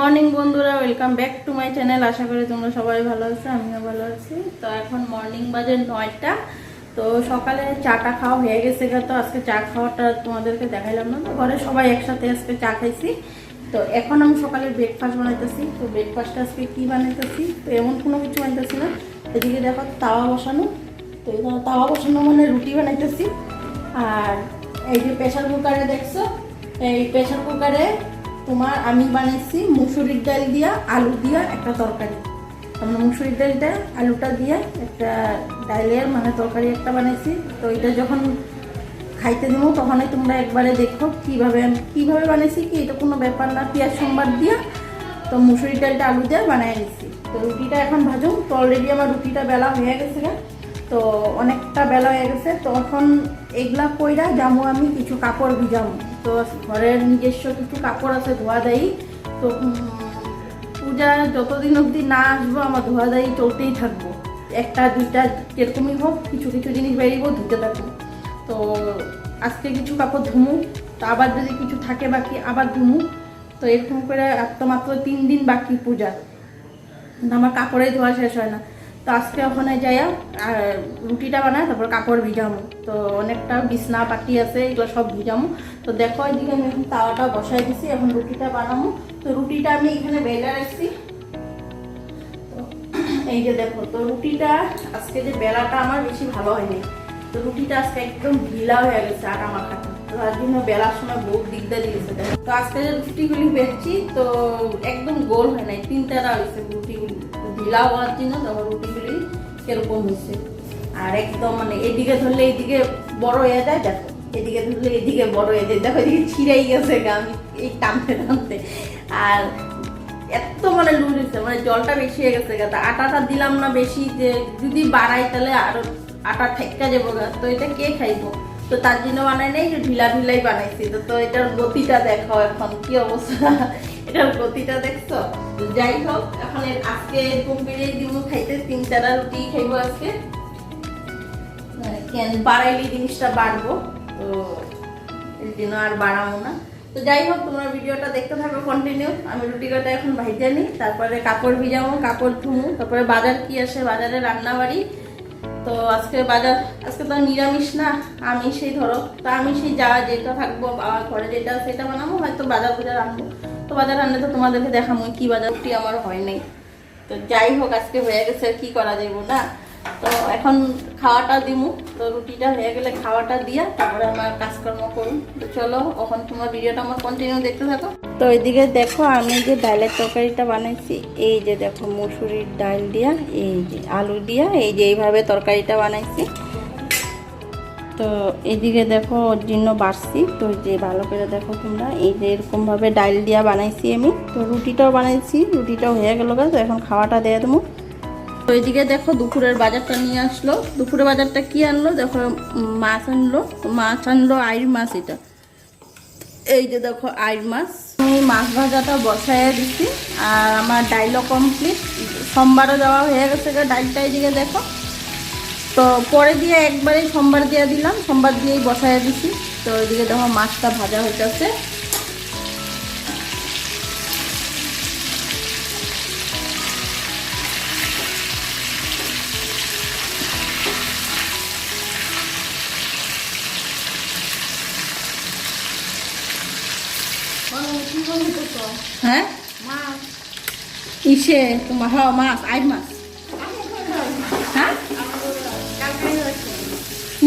Morning বন্ধুরা, welcome back to my channel. আশা করি তোমরা সবাই ভালো আছো, আমিও ভালো আছি। তো এখন মর্নিং বাজে নয়টা, তো সকালে চাটা খাওয়া হয়ে গেছে তো আজকে চা খাওয়াটা তোমাদেরকে দেখাইলাম না। তো ঘরে সবাই একসাথে আজকে চা খাইছি। তো এখন আমি সকালে ব্রেকফাস্ট বানাইতেছি। তো ব্রেকফাস্টটা আজকে কি বানাইতেছি? তো এমন কোনো কিছু বানাইতেছি না। এদিকে দেখো তাওয়া বসানো। তো এখানে তাওয়া বসানো মানে রুটি বানাইতেছি। আর এই যে প্রেশার কুকারে দেখছ? এই প্রেশার কুকারে তোমার আমি বানাইছি মুসুরির ডাল দিয়া আলু দিয়া একটা তরকারি। আমরা মুসুরির ডালটা, আলুটা দিয়ে একটা ডালের মানে তরকারি একটা বানাইছি। তো এটা যখন খাইতে দেবো, তখনই তোমরা একবারে দেখো কীভাবে আমি- কীভাবে বানাইছি কি, এটা কোনো ব্যাপার না। পেঁয়াজ সোমবার দিয়া তো মুসুরির ডালটা আলু দিয়ে বানাই নিচ্ছি তো রুটিটা এখন ভাজুম তো অলরেডি আমার রুটিটা বেলা হয়ে গেছে। তো অনেকটা বেলা হয়ে গেছে তখন এগুলা কইরা যাব আমি কিছু কাপড় ভিজাবো। তো ঘরের নিজস্ব কিছু কাপড় আছে ধোয়া দেয় তো পূজা যতদিন অবধি না আসব, আমার ধোয়া দেয় চলতেই থাকব। একটা, দুইটা, যেরকমই হোক, কিছু কিছু জিনিস বেরিয়েবো ধুতে থাকব। তো, আজকে কিছু কাপড় ধুমু, তো আবার যদি কিছু থাকে বাকি, আবার ধুমু। তো এরকম করে তো মাত্র তিন দিন বাকি পূজা আমার কাপড়েই ধোয়া শেষ হয় না। তো আজকে ওখানে যাইয়া আর রুটিটা বানায়, তারপর কাপড় ভিজামো। তো অনেকটা বিছনা পাটি আছে, এগুলো সব ভিজামো। তো দেখো, এদিকে আমি এখন তাওয়াটা বসাই দিছি, এখন রুটিটা বানাবো তো রুটিটা আমি এখানে বেলা রাখছি। এই যে দেখো, তো রুটিটা, আজকে যে বেলাটা আমার বেশি ভালো হয়নি। তো রুটিটা আজকে একদম ঢিলা হয়ে গেছে আটা মাখাটা তো তার জন্য বেলার সময় বহুত দিকদার দিয়েছে তো আজকে যে রুটিগুলি বেচছি তো একদম গোল হয় নাই তিনটারা রুটিগুলি ঢিলা হওয়ার জন্য দেখো রুটিগুলি কীরকম হয়েছে? আর একদম মানে এদিকে ধরলে এইদিকে বড় হয়ে যায়, দেখো। এদিকে ধরলে এদিকে বড় হয়ে যায়। দেখো এদিকে ছিঁড়েই গেছে আমি এই টানতে টানতে। আর এত মানে লুল হয়েছে মানে জলটা বেশি হয়ে গেছে গা। আটাটা দিলাম না বেশি, যে যদি বাড়াই তাহলে আরও আটা ঠেক্কা যাব গা। তো এটা কে খাইবো? তো তার জন্য বানাই নাই ঢিলা ঢিলাই বানাইছি। তো তো এটার গতিটা দেখো এখন, কি অবস্থা? যাই হোক, এখন আজকে খাইতে তিন চারা আজকে। জিনিসটা যাই হোক, তোমরা ভিডিওটা দেখতে থাকো কন্টিনিউ আমি রুটি কাটা এখন ভাইজা নিই, তারপরে কাপড় ভিজাবো, কাপড় ধুমু, তারপরে বাজার কি আসে, বাজারে রান্না বাড়ি তো আজকে বাজার, আজকে তো নিরামিষ না আমি সেই ধরো। তা আমি সেই যা যেটা থাকব, বাবার ঘরে যেটা, সেটা বানাবো, হয়তো বাজার বাজার আনব। তো বাজার আনলে তো তোমাদেরকে দেখাবো কি বাজার রুটি আমার হয় নাই। তো যাই হোক, আজকে হয়ে গেছে কি করা যাইব না। তো এখন খাওয়াটা দিমু। তো রুটিটা হয়ে গেলে খাওয়াটা দিয়া তারপরে আমার কাজকর্ম করুন। তো চলো, এখন তোমার ভিডিওটা আমার কন্টিনিউ দেখতে থাকো। তো এদিকে দেখো, আমি যে ডালের তরকারিটা বানাইছি, এই যে দেখো মুসুরির ডাল দিয়া, এই যে আলু দিয়া, এই যে এইভাবে তরকারিটা বানাইছি। তো এদিকে দেখো ওর জন্য বাড়ছি। তো যে ভালো করে দেখো তোমরা, এই যে এরকমভাবে ডাইল দিয়া বানাইছি আমি। তো রুটিটাও বানাইছি, রুটিটাও হয়ে গেল তো এখন খাওয়াটা দিয়ে দেবো। তো এদিকে দেখো দুপুরের বাজারটা নিয়ে আসলো। দুপুরের বাজারটা কি আনলো? দেখো মাছ আনলো মাছ আনলো আইর মাছ এটা। এই যে দেখো আইর মাছ। আমি মাছ ভাজাটা বসাইয়া দিচ্ছি আর আমার ডাইলও কমপ্লিট। সোমবারও দেওয়া হয়ে গেছে ডাইলটা এদিকে দেখো। তো পরে দিয়ে একবারেই সোমবার দিয়ে দিলাম সোমবার দিয়েই বসাইয়া দিছি। তো এদিকে দেখো মাছটা ভাজা হইতেছে। হ্যাঁ? ইসে তোমার হ্যাঁ মাছ আই মাছ হ্যাঁ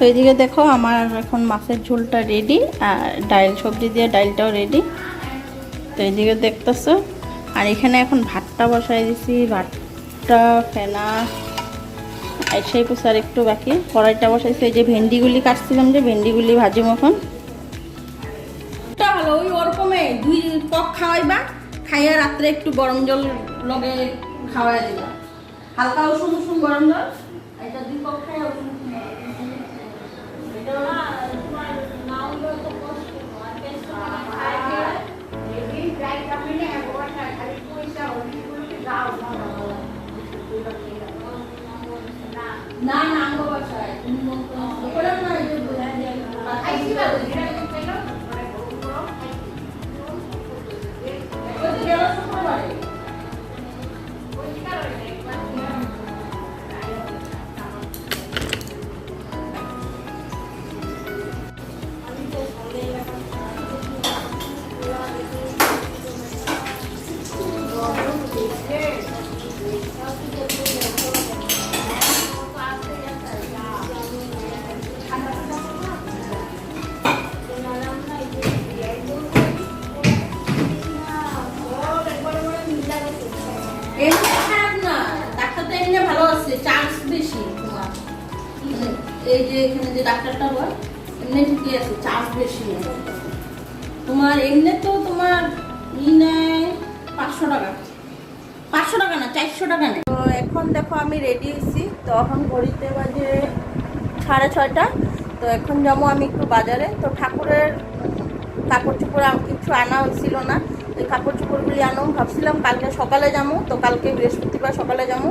তো এদিকে দেখো আমার এখন মাছের ঝোলটা রেডি আর ডাইল সবজি দিয়ে ডাইলটাও রেডি তো এদিকে দেখতেছো, আর এখানে এখন ভাতটা বসাই দিছি, ভাতটা, ফেনা সেই পুষার একটু বাকি। কড়াইটা বসাইছি, এই যে ভেন্ডিগুলি কাটছিলাম যে, ভেন্ডিগুলি ভাজি কক খাওয়াইবা, খাইয়া রাত্রে একটু গরম জল খাওয়াই দিবা। হালকা গরম জল এটা দুই খাইছি না পাঁচশো টাকা। পাঁচশো টাকা না, চারশো টাকা নেয়। তো এখন দেখো আমি রেডি হয়েছি। তো এখন ঘড়িতে বাজে সাড়ে ছয়টা। তো এখন যাব আমি একটু বাজারে। তো ঠাকুরের কাপড় চোপড় কিছু আনা হয়েছিল না। ওই কাপড় চোপড়গুলি আনো ভাবছিলাম, কালকে সকালে যাব। তো কালকে বৃহস্পতিবার সকালে যাব।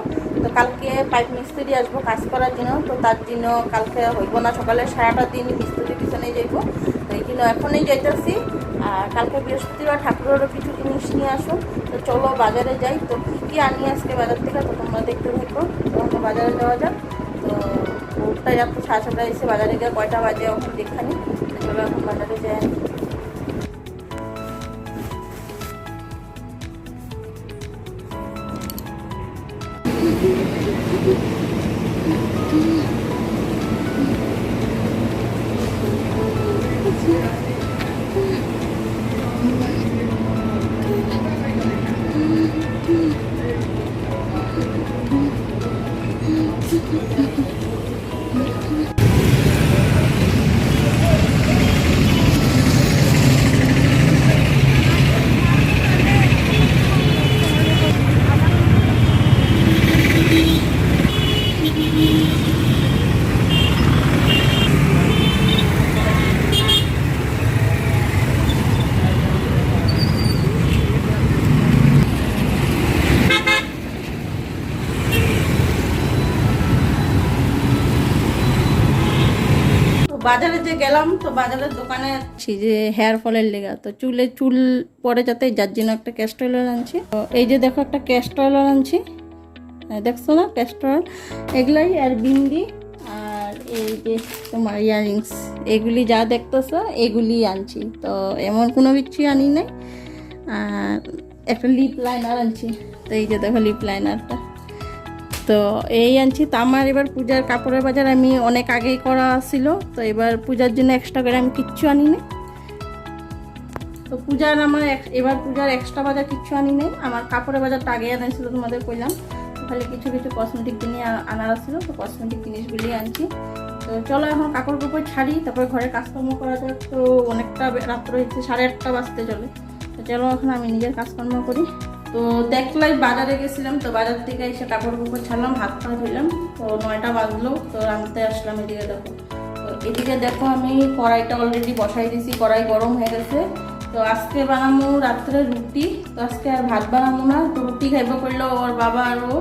তো কালকে পাইপ মিস্ত্রি আসব কাজ করার জন্য। তো তার জন্য কালকে হইব না সকালে, সারাটা দিন মিস্ত্রির পিছনে যাইব। তো এখনই যাইতেছি। আর কালকে বৃহস্পতিবার ঠাকুরেরও কিছু জিনিস নিয়ে আসো। তো চলো বাজারে যাই। তো কী কী আনি আজকে বাজার থেকে তো তোমরা দেখতে থাকো। তো বাজারে যাওয়া যাক। তো ওটাই যাব সাড়ে ছটায় এসে বাজারে গিয়ে কয়টা বাজে এখন দেখানি। তো চলো এখন বাজারে যাই। তো বাজারে যে গেলাম, তো বাজারের দোকানে আছি যে হেয়ার ফলের লেগা। তো চুলে চুল পরে যাতে যার জন্য একটা ক্যাস্টর অয়েল আনছি। তো এই যে দেখো একটা ক্যাস্টর অয়েল আনছি। দেখছ না ক্যাস্টর অয়েল এগুলাই আর বিন্দি আর এই যে তোমার ইয়ারিংস এগুলি যা দেখতেছো, এগুলি আনছি। তো এমন কোনো কিছু আনি নাই। আর একটা লিপ লাইনার আনছি। তো এই যে দেখো লিপ লাইনারটা তো এই আনছি। তো আমার এবার পূজার কাপড়ের বাজার আমি অনেক আগেই করা ছিল। তো এবার পূজার জন্য এক্সট্রা করে আমি কিচ্ছু আনি নাই তো পূজার আমার এবার পূজার এক্সট্রা বাজার কিচ্ছু আনি নাই আমার কাপড়ের বাজারটা আগে আনাইছিল তোমাদের কইলাম। তাহলে কিছু কিছু কসমেটিক জিনিস আনার ছিল। তো কসমেটিক জিনিসগুলি আনছি। তো চলো এখন কাপড় কাপড় ছাড়ি, তারপরে ঘরে কাজকর্ম করা যাক। তো অনেকটা রাত্র হয়েছে, সাড়ে আটটা বাজতে চলে। তো চলো এখন আমি নিজের কাজকর্ম করি। তো দেখলাই বাজারে গেছিলাম, তো বাজার থেকে এসে কাপড় কাপড় ছাড়লাম হাত পা ধুইলাম তো নয়টা বাজলো, তো রাঁধতে আসলাম এদিকে দেখো। তো এদিকে দেখো আমি কড়াইটা অলরেডি বসাই দিয়েছি, কড়াই গরম হয়ে গেছে। তো আজকে বানাবো রাত্রে রুটি, তো আজকে আর ভাত বানাবো না, তো রুটি খাইবো করল ওর বাবা আর ও।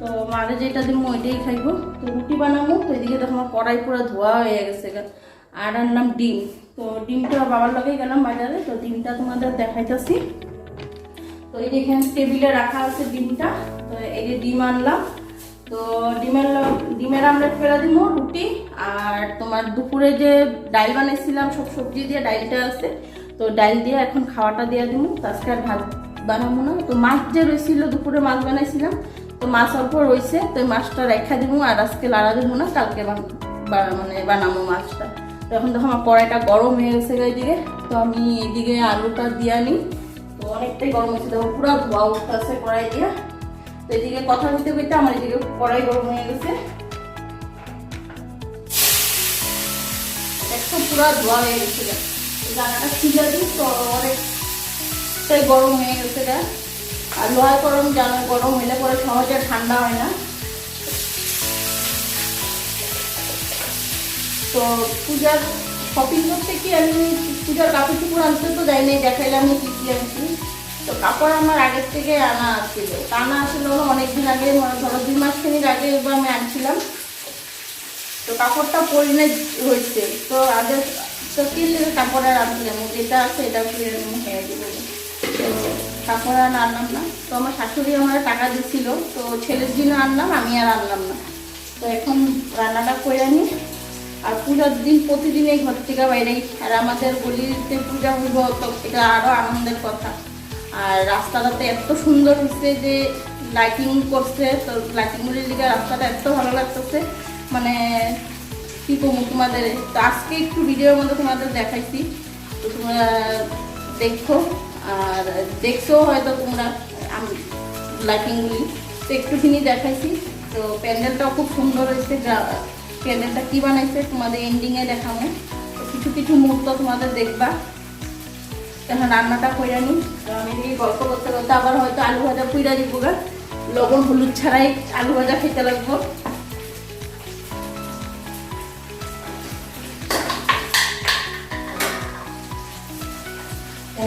তো মারে যেটা দিব ওইটাই খাইবো। তো রুটি বানাবো, তো এদিকে দেখো আমার কড়াই পুরো ধোয়া হয়ে গেছে। আর আনলাম ডিম। তো ডিমটা বাবার লগেই গেলাম বাজারে, তো ডিমটা তোমাদের দেখাইতেছি। তো এই যে এখানে টেবিলে রাখা আছে ডিমটা, তো এই যে ডিম আনলাম। তো ডিমের ডিমের আমলেট ফেলা দিব রুটি আর তোমার দুপুরে যে ডাল বানিয়েছিলাম, সব সবজি দিয়ে ডালটা আছে, তো ডাল দিয়ে এখন খাওয়াটা দিয়ে দিব। আজকে আর ভাত বানাবো না। তো মাছ যে রয়েছিল, দুপুরে মাছ বানাইছিলাম তো মাছ অল্প রয়েছে, তো মাছটা রেখা দিব আর আজকে লাড়া দিব না, কালকে মানে বানাবো মাছটা। তো এখন দেখো আমার কড়াইটা গরম হয়ে গেছে এইদিকে তো আমি এইদিকে আলুটা দিয়ে নিই অনেকটাই গরম হয়েছে। দেখো পুরো ধোয়া উঠতে আছে কড়াই দিয়ে। তো এদিকে কথা বলতে বলতে আমার এদিকে কড়াই গরম হয়ে গেছে। একটু পুরো ধোয়া হয়ে গেছে জায়গাটা ছিল দিই তো অনেকটাই গরম হয়ে গেছে এটা আর লোহার গরম জানো, গরম হলে পরে সহজে ঠান্ডা হয় না। তো পূজার শপিং করতে কি আমি পূজার কাপড় চুপড় আনতে তো যাইনি দেখাইলাম আমি কি কি আনছি। তো কাপড় আমার আগের থেকে আনা ছিল। আনা ছিল অনেকদিন আগে ধরো দুই মাস খানিক আগে এবার আমি আনছিলাম। তো কাপড়টা পরিনে হয়েছে। তো আগে তো কিনলে কাপড় আর আনছিলাম। যেটা আছে এটা কিনে হয়ে যাবে তো কাপড় আর আনলাম না। তো আমার শাশুড়ি আমার টাকা দিচ্ছিল তো ছেলের জন্য আনলাম, আমি আর আনলাম না। তো এখন রান্নাটা করে আনি। আর পূজার দিন প্রতিদিন এই ঘর থেকে বাইরেই আর আমাদের গলিতে পূজা হইব তো এটা আরও আনন্দের কথা। আর রাস্তাটাতে এত সুন্দর হচ্ছে যে লাইটিং করছে, তো লাইটিংগুলির দিকে রাস্তাটা এত ভালো লাগতেছে। মানে কি করব তোমাদের? তো আজকে একটু ভিডিওর মধ্যে তোমাদের দেখাইছি। তো তোমরা দেখো, আর দেখছ হয়তো তোমরা লাইটিংগুলি তো একটুখানি দেখাইছি। তো প্যান্ডেলটাও খুব সুন্দর হয়েছে প্যান্ডেলটা কী বানাইছে তোমাদের এন্ডিংয়ে দেখাবো। কিছু কিছু মুহূর্ত তোমাদের দেখবা। এখন রান্নাটা করে আনি আমি গল্প করতে করতে আবার হয়তো আলু ভাজা পুইরা দিব গা। লবণ, হলুদ ছাড়াই আলু ভাজা খেতে লাগবো।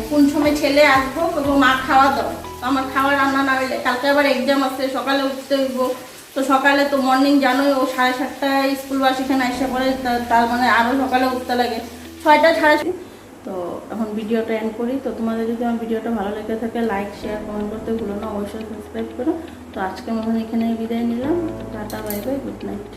কোন সময় ছেলে আসব এবং মা খাওয়া দাও। আমার খাওয়া রান্না না হইলে কালকে আবার এক্সাম আছে, সকালে উঠতে হইব। তো সকালে তো মর্নিং জানোই, ও সাড়ে সাতটায় স্কুল বাস এখানে এসে পরে তার মানে আরও সকালে উঠতে লাগে। ছয়টা, সাড়ে তো এখন ভিডিওটা এন্ড করি। তো তোমাদের যদি আমার ভিডিওটা ভালো লেগে থাকে লাইক শেয়ার কমেন্ট করতে ভুলো না, অবশ্যই সাবস্ক্রাইব করো। তো আজকে মতন এখানে বিদায় নিলাম। Tata bye bye good night